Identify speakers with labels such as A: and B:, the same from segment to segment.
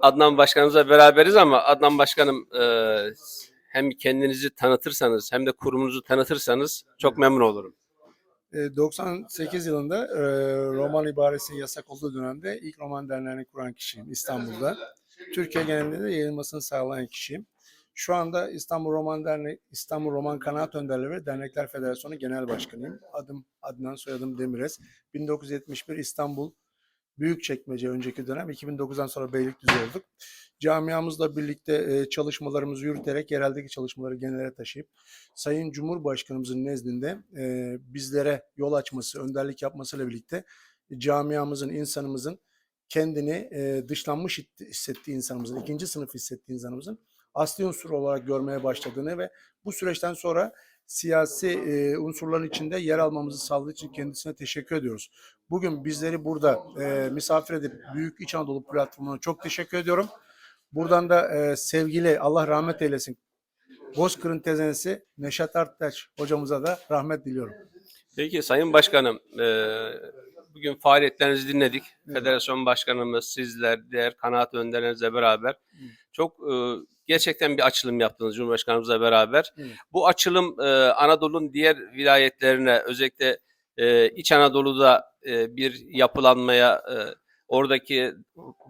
A: Adnan Başkanımızla beraberiz ama Adnan Başkanım e, hem kendinizi tanıtırsanız hem de kurumunuzu tanıtırsanız çok memnun olurum.
B: E, 98 yılında e, roman ibaresinin yasak olduğu dönemde ilk roman derneğini kuran kişiyim İstanbul'da. Türkiye genelinde de yayılmasını sağlayan kişiyim. Şu anda İstanbul Roman Derneği, İstanbul Roman Kanaat Önderleri ve Dernekler Federasyonu Genel Başkanıyım. Adım Adnan, soyadım Demirez. 1971 İstanbul Büyükçekmece önceki dönem 2009'dan sonra Beylikdüzü olduk. Camiamızla birlikte e, çalışmalarımızı yürüterek yereldeki çalışmaları genele taşıyıp Sayın Cumhurbaşkanımızın nezdinde e, bizlere yol açması, önderlik yapmasıyla birlikte camiamızın, insanımızın kendini e, dışlanmış hissettiği insanımızın, ikinci sınıf hissettiği insanımızın asli unsur olarak görmeye başladığını ve bu süreçten sonra siyasi e, unsurların içinde yer almamızı sağladığı için kendisine teşekkür ediyoruz. Bugün bizleri burada e, misafir edip Büyük İç Anadolu platformuna çok teşekkür ediyorum. Buradan da e, sevgili Allah rahmet eylesin Bozkır'ın tezenesi Neşet Arttaş hocamıza da rahmet diliyorum.
A: Peki Sayın Başkanım, e, bugün faaliyetlerinizi dinledik. Federasyon Başkanımız, sizler, diğer kanaat önderlerinizle beraber çok e, gerçekten bir açılım yaptınız Cumhurbaşkanımızla beraber.
B: Evet.
A: Bu açılım e, Anadolu'nun diğer vilayetlerine özellikle e, İç Anadolu'da e, bir yapılanmaya, e, oradaki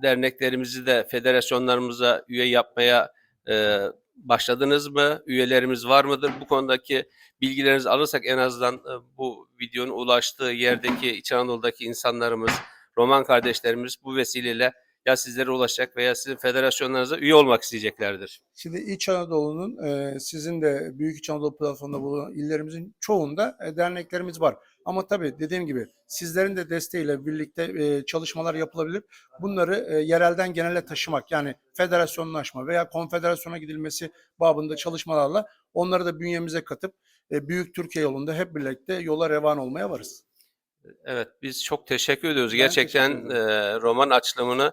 A: derneklerimizi de federasyonlarımıza üye yapmaya e, başladınız mı? Üyelerimiz var mıdır? Bu konudaki bilgilerinizi alırsak en azından e, bu videonun ulaştığı yerdeki İç Anadolu'daki insanlarımız, Roman kardeşlerimiz bu vesileyle ya sizlere ulaşacak veya sizin federasyonlarınıza üye olmak isteyeceklerdir.
B: Şimdi İç Anadolu'nun e, sizin de Büyük İç Anadolu platformunda bulunan illerimizin çoğunda e, derneklerimiz var. Ama tabii dediğim gibi sizlerin de desteğiyle birlikte e, çalışmalar yapılabilir. Bunları e, yerelden genele taşımak yani federasyonlaşma veya konfederasyona gidilmesi babında çalışmalarla onları da bünyemize katıp e, Büyük Türkiye yolunda hep birlikte yola revan olmaya varız.
A: Evet biz çok teşekkür ediyoruz.
B: Ben
A: Gerçekten
B: teşekkür
A: e, roman açılımını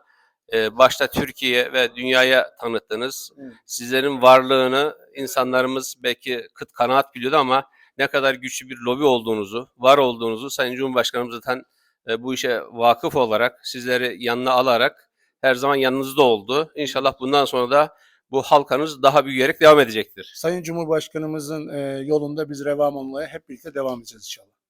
A: e, başta Türkiye ve dünyaya tanıttınız.
B: Evet.
A: Sizlerin varlığını insanlarımız belki kıt kanaat biliyordu ama ne kadar güçlü bir lobi olduğunuzu, var olduğunuzu Sayın Cumhurbaşkanımız zaten e, bu işe vakıf olarak sizleri yanına alarak her zaman yanınızda oldu. İnşallah bundan sonra da bu halkanız daha büyüyerek devam edecektir.
B: Sayın Cumhurbaşkanımızın e, yolunda biz revan olmaya hep birlikte devam edeceğiz inşallah.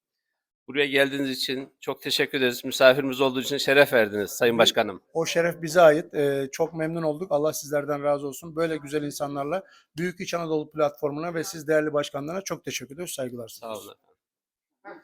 A: Buraya geldiğiniz için çok teşekkür ederiz. Misafirimiz olduğu için şeref verdiniz Sayın Başkanım.
B: O şeref bize ait. Ee, çok memnun olduk. Allah sizlerden razı olsun. Böyle güzel insanlarla Büyük İç Anadolu platformuna ve siz değerli başkanlarına çok teşekkür ediyoruz. Saygılar
A: Sağ
B: sunuyoruz.
A: olun. efendim.